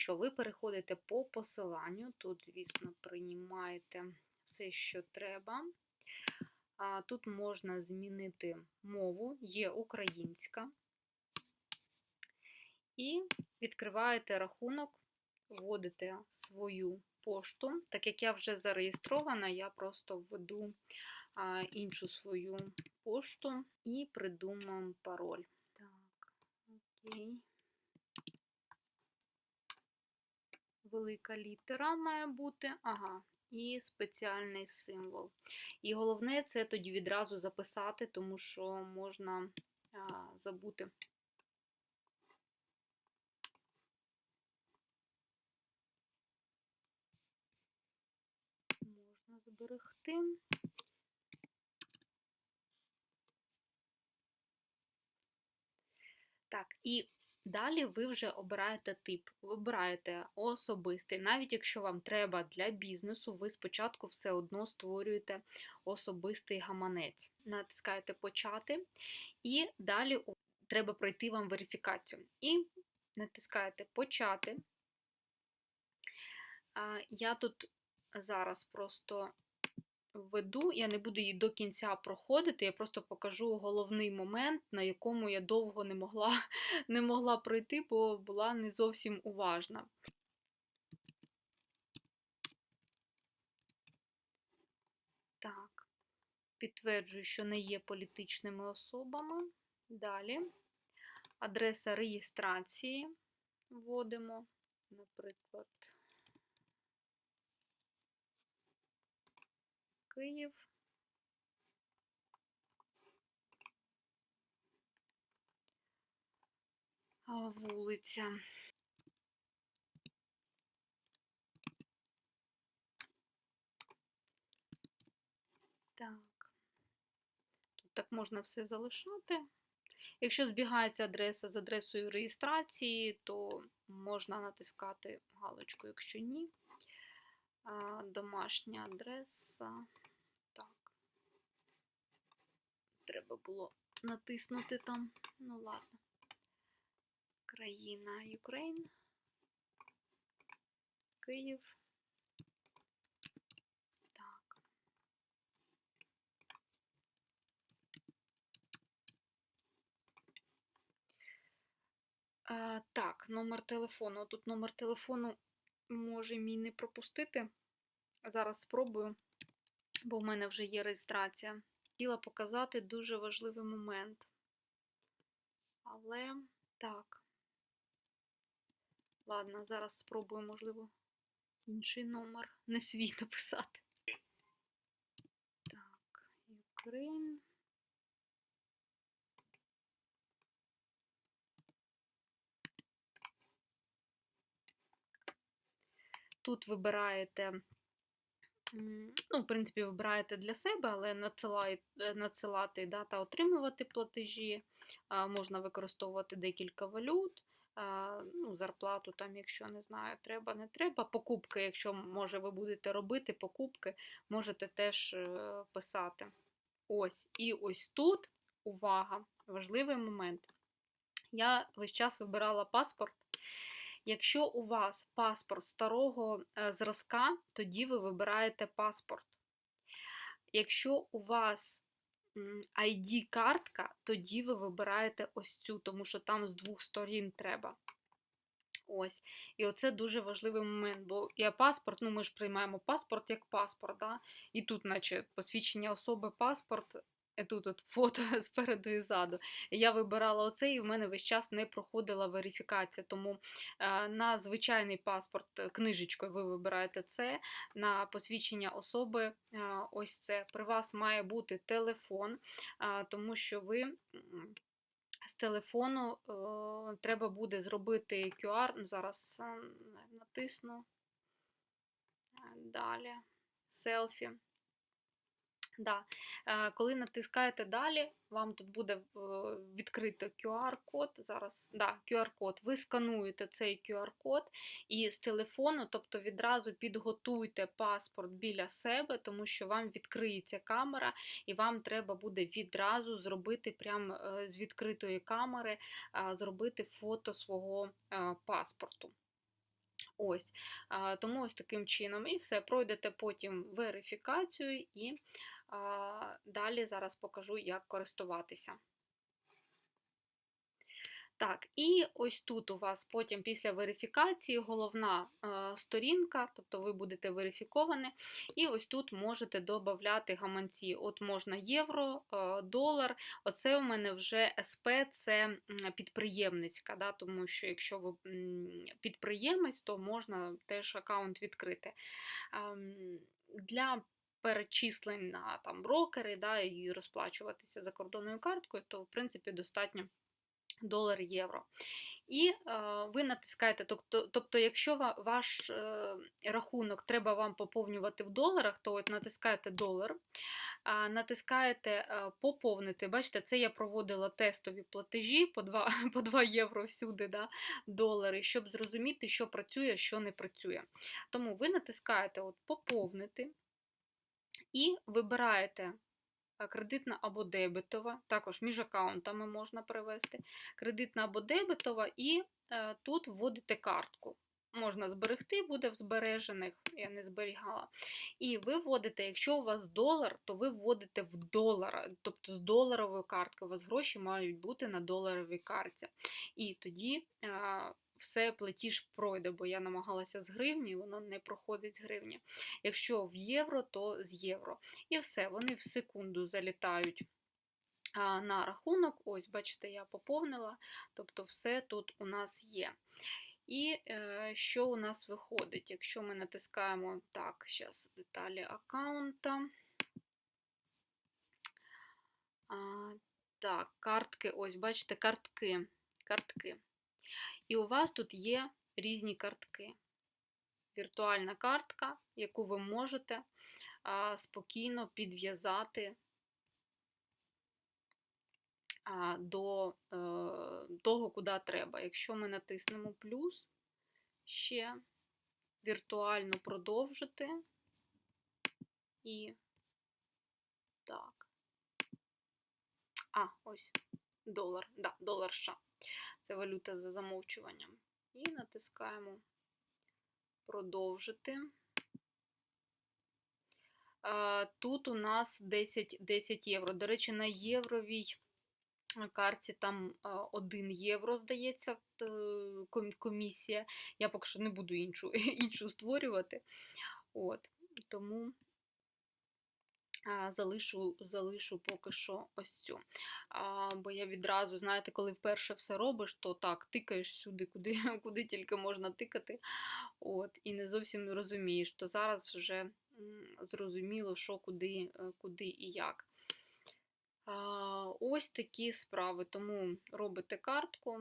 що ви переходите по посиланню. Тут, звісно, приймаєте все, що треба. Тут можна змінити мову, є українська. І відкриваєте рахунок, вводите свою пошту. Так як я вже зареєстрована, я просто введу іншу свою пошту і придумаємо пароль. Так, окей. Велика літера має бути. Ага, і спеціальний символ. І головне це тоді відразу записати, тому що можна а, забути. Можна зберегти. Так, і далі ви вже обираєте тип, вибираєте особистий. Навіть якщо вам треба для бізнесу, ви спочатку все одно створюєте особистий гаманець. Натискаєте Почати, і далі треба пройти вам верифікацію. І натискаєте Почати. Я тут зараз просто введу, я не буду її до кінця проходити, я просто покажу головний момент, на якому я довго не могла, не могла пройти, бо була не зовсім уважна. Так, підтверджую, що не є політичними особами. Далі. Адреса реєстрації вводимо, наприклад. Київ. Вулиця. Так. Тут так можна все залишати. Якщо збігається адреса з адресою реєстрації, то можна натискати галочку, якщо ні. Домашня адреса. Так. Треба було натиснути там. Ну ладно. Країна Юкрейн. Київ. Так. А, так, номер телефону. Тут номер телефону може мій не пропустити. Зараз спробую, бо в мене вже є реєстрація. Хотіла показати дуже важливий момент. Але так. Ладно, зараз спробую, можливо, інший номер, не свій написати. Так, Ukraine. Тут вибираєте, ну, в принципі, вибираєте для себе, але надсилає- е, надсилати да, та отримувати платежі. Можна використовувати декілька валют, ну, зарплату, там, якщо не знаю, треба, не треба. Покупки, якщо може ви будете робити покупки, можете теж е, писати. Ось, і ось тут, увага, важливий момент. Я весь час вибирала паспорт. Якщо у вас паспорт старого е, зразка, тоді ви вибираєте паспорт. Якщо у вас ID-картка, тоді ви вибираєте ось цю, тому що там з двох сторін треба. Ось. І оце дуже важливий момент, бо я паспорт, ну ми ж приймаємо паспорт як паспорт, да? і тут, наче, посвідчення особи паспорт, тут от фото спереду і ззаду. Я вибирала оце, і в мене весь час не проходила верифікація. Тому е, на звичайний паспорт е, книжечкою ви вибираєте це, на посвідчення особи е, ось це. При вас має бути телефон, тому що ви. з телефону е, треба буде зробити QR. Ну, зараз натисну. Далі. Селфі. Да. Е, Коли натискаєте далі, вам тут буде е, відкрито QR-код. Зараз да, QR-код. Ви скануєте цей QR-код і з телефону, тобто відразу підготуйте паспорт біля себе, тому що вам відкриється камера, і вам треба буде відразу зробити прямо е, з відкритої камери, зробити фото свого паспорту. Ось, тому ось таким чином і все, пройдете потім верифікацію і далі зараз покажу, як користуватися. Так, і ось тут у вас потім після верифікації головна е, сторінка, тобто ви будете верифіковані, і ось тут можете додати гаманці. От можна євро, е, долар. Оце у мене вже СП це підприємницька, да, тому що якщо ви підприємець, то можна теж аккаунт відкрити. Ем, Для перечислень на там, брокери да, і розплачуватися закордонною карткою, то в принципі достатньо долар євро. І е, ви натискаєте, тобто, тобто якщо ваш е, рахунок треба вам поповнювати в доларах, то от натискаєте долар, а, натискаєте е, поповнити. Бачите, це я проводила тестові платежі по 2, по 2 євро всюди, да, долари, щоб зрозуміти, що працює, що не працює. Тому ви натискаєте от, поповнити і вибираєте кредитна або дебетова, також між аккаунтами можна перевести, кредитна або дебетова, і е, тут вводите картку. Можна зберегти, буде в збережених, я не зберігала. І ви вводите, якщо у вас долар, то ви вводите в долар, тобто з доларової картки. У вас гроші мають бути на доларовій карті. І тоді е, все платіж пройде, бо я намагалася з гривні, воно не проходить з гривні. Якщо в євро, то з євро. І все, вони в секунду залітають на рахунок. Ось, бачите, я поповнила, тобто все тут у нас є. І е, що у нас виходить? Якщо ми натискаємо так, зараз деталі аккаунта. А, так, картки, ось, бачите, картки. картки. І у вас тут є різні картки. Віртуальна картка, яку ви можете спокійно підв'язати до е, того, куди треба. Якщо ми натиснемо плюс, ще віртуально продовжити і так. А, ось долар. Да, долар США. Це валюта за замовчуванням. І натискаємо продовжити. Тут у нас 10, 10 євро. До речі, на євровій карті там 1 євро, здається, комісія. Я поки що не буду іншу, іншу створювати. От, тому залишу, залишу поки що ось цю. А, бо я відразу, знаєте, коли вперше все робиш, то так, тикаєш сюди, куди, куди тільки можна тикати. От, і не зовсім розумієш, то зараз вже зрозуміло, що куди, е, куди і як. А, Ось такі справи. Тому робите картку,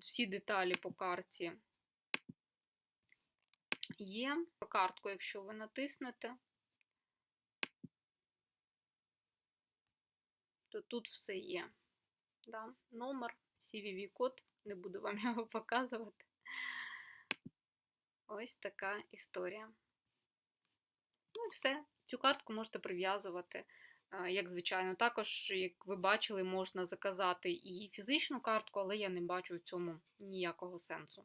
всі деталі по карті є. Про картку, якщо ви натиснете, то тут все є. Да? Номер, CVV-код, не буду вам його показувати. Ось така історія. Ну все. Цю картку можете прив'язувати, е, як звичайно. Також, як ви бачили, можна заказати і фізичну картку, але я не бачу в цьому ніякого сенсу.